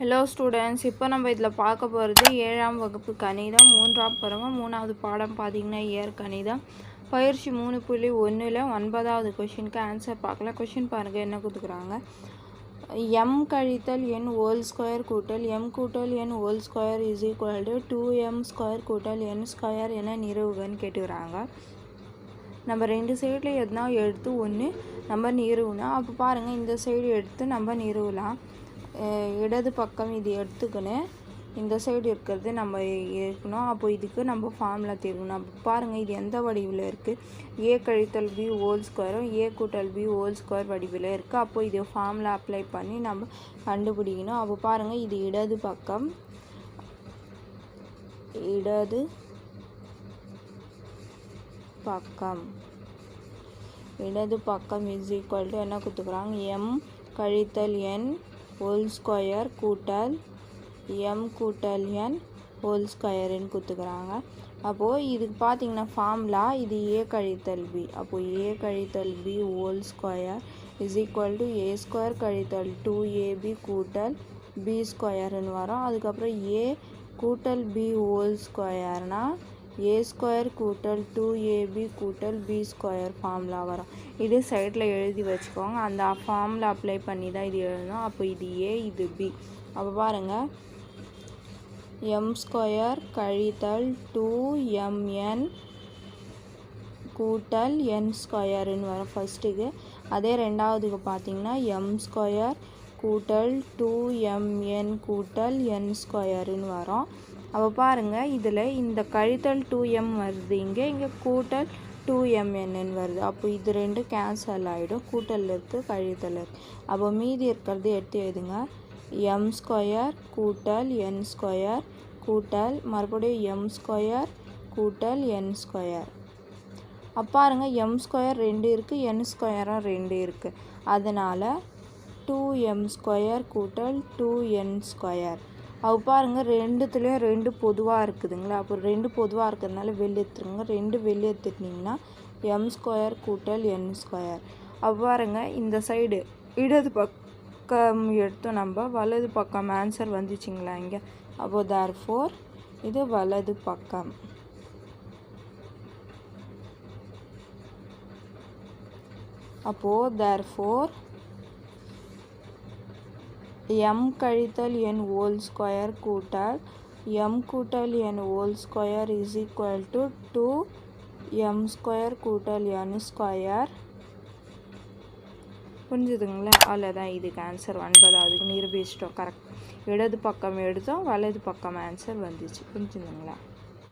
Hello students இப்போ நம்ம இதில் பார்க்க போகிறது ஏழாம் வகுப்பு கணிதம் மூன்றாம் பருவம் மூணாவது பாடம் பார்த்தீங்கன்னா இயற் கணிதம். பயிற்சி மூணு புள்ளி ஒன்றில் ஒன்பதாவது கொஷினுக்கு ஆன்சர் பார்க்கலாம். கொஷின் பாருங்கள் என்ன கொடுத்துக்குறாங்க எம் கழித்தல் என் ஹோல் ஸ்கொயர் கூட்டல் எம் கூட்டல் N whole square is equal to two M square கூட்டல் என் ஸ்கொயர் என நிறுவுகன்னு கேட்டுக்கிறாங்க. நம்ம ரெண்டு சைடில் எதுனா எடுத்து ஒன்று நம்ம நிறுவணும் அப்போ பாருங்கள் இந்த சைடு எடுத்து நம்ம நிறுவலாம். இடது பக்கம் இது எடுத்துக்கின்னு இந்த சைடு இருக்கிறது நம்ம இருக்கணும் அப்போ இதுக்கு நம்ம ஃபார்முலா தீர்க்கணும் அப்போ பாருங்கள் இது எந்த வடிவில் இருக்குது ஏ கழித்தல் பி ஹோல் ஸ்கொயரும் ஏ கூட்டல் பி ஹோல் ஸ்கொயர் வடிவில் இருக்குது அப்போ இது ஃபார்முலா அப்ளை பண்ணி நம்ம கண்டுபிடிக்கணும். அப்போ பாருங்கள் இது இடது பக்கம் இடது பக்கம். இடது பக்கம் இஸ் ஈக்குவல் டு என்ன கொடுத்துக்குறாங்க எம் கழித்தல் என் ஹோல் ஸ்கொயர் கூட்டல் எம் கூட்டல் என் ஹோல் ஸ்கொயருன்னு கொடுத்துக்குறாங்க அப்போது இதுக்கு பார்த்தீங்கன்னா ஃபார்முலா இது ஏ கழித்தல் பி அப்போது ஏ கழித்தல் B whole square is equal to A square கழித்தல் டூ ஏபி கூட்டல் பி ஸ்கொயர்னு வரும். அதுக்கப்புறம் ஏ கூட்டல் பி ஹோல் ஸ்கொயர்னால் ஏ ஸ்கொயர் கூட்டல் டூ ஏபி கூட்டல் பி ஸ்கொயர் ஃபார்முலா வரும். இது சைடில் எழுதி வச்சுக்கோங்க. அந்த ஃபார்முலா அப்ளை பண்ணி தான் இது எழுதணும். அப்போ இது ஏ இது பி அப்போ பாருங்கள் எம் ஸ்கொயர் கழித்தல் டூ எம்என் கூட்டல் என் ஸ்கொயர்னு வரும் ஃபஸ்ட்டுக்கு அதே ரெண்டாவதுக்கு பார்த்தீங்கன்னா எம் ஸ்கொயர் கூட்டல் டூ எம்என் கூட்டல் என் ஸ்கொயருன்னு வரும். அப்போ பாருங்கள் இதில் இந்த கழித்தல் டூ எம் வருது. இங்கே இங்கே கூட்டல் டூ எம்என்என் வருது. அப்போ இது ரெண்டு கேன்சல் ஆகிடும் கூட்டல் இருக்குது கழித்தல் இருக்குது அப்போ மீதி இருக்கிறது எடுத்து எழுதுங்க. எம் ஸ்கொயர் கூட்டல் என் ஸ்கொயர் கூட்டல் மறுபடியும் எம் ஸ்கொயர் கூட்டல் என் ஸ்கொயர் அப்போ பாருங்க எம் ஸ்கொயர் ரெண்டு இருக்குது என் ஸ்கொயரும் ரெண்டு இருக்குது அதனால் டூ எம் ஸ்கொயர் கூட்டல் டூ என் ஸ்கொயர் அது பாருங்கள் ரெண்டுத்துலேயும் ரெண்டு பொதுவாக இருக்குதுங்களா? அப்போ ரெண்டு பொதுவாக இருக்கிறதுனால வெளியே எடுத்துருங்க. ரெண்டு வெளியே எடுத்துட்டிங்கன்னா எம் ஸ்கொயர் கூட்டல் என் ஸ்கொயர் அப்போ பாருங்கள் இந்த சைடு இடது பக்கம் எடுத்தோம் நம்ம வலது பக்கம் ஆன்சர் வந்துச்சுங்களா இங்கே? அப்போ தேர் ஃபோர் இது வலது பக்கம். அப்போது தேர் ஃபோர் எம் கழித்தல் என் ஹோல் ஸ்கொயர் கூட்டல் எம் கூட்டல் N whole square is equal to two M square கூட்டல் என் ஸ்கொயர் புரிஞ்சுதுங்களா? அவ்வளோதான் இதுக்கு ஆன்சர் ஒன்பதாவதுக்கு நிரூபிச்சிட்டோம். கரெக்ட் இடது பக்கம் எடுத்தோம். வலது பக்கம் ஆன்சர் வந்துச்சு. புரிஞ்சுதுங்களா?